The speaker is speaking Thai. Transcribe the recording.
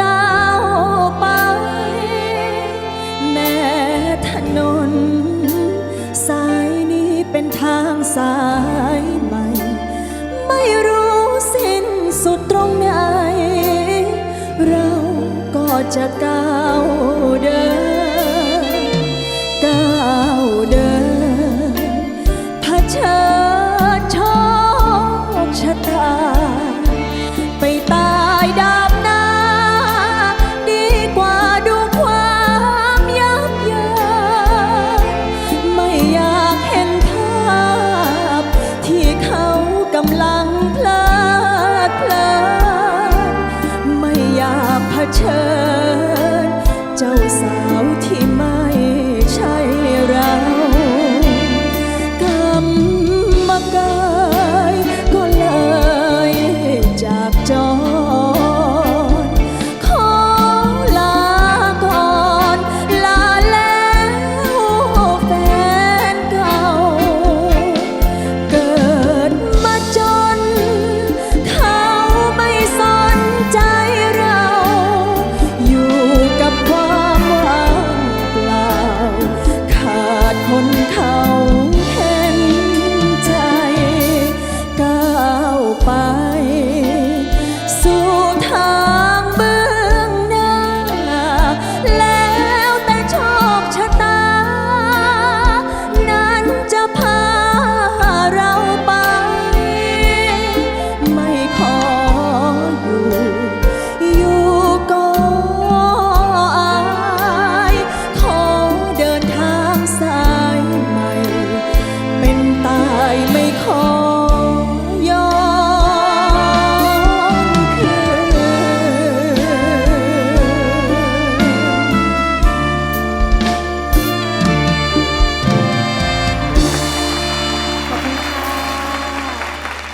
ก้าวไป แม่ถนน สายนี้เป็นทางสายใหม่ ไม่รู้สิ้นสุดตรงไหน เราก็จะก้าวเดิน ก้าวเดินเผชิญโชคชะตา เจ้าสาวที่ไม่ใช่เรากำมากายก็เลยจากจอ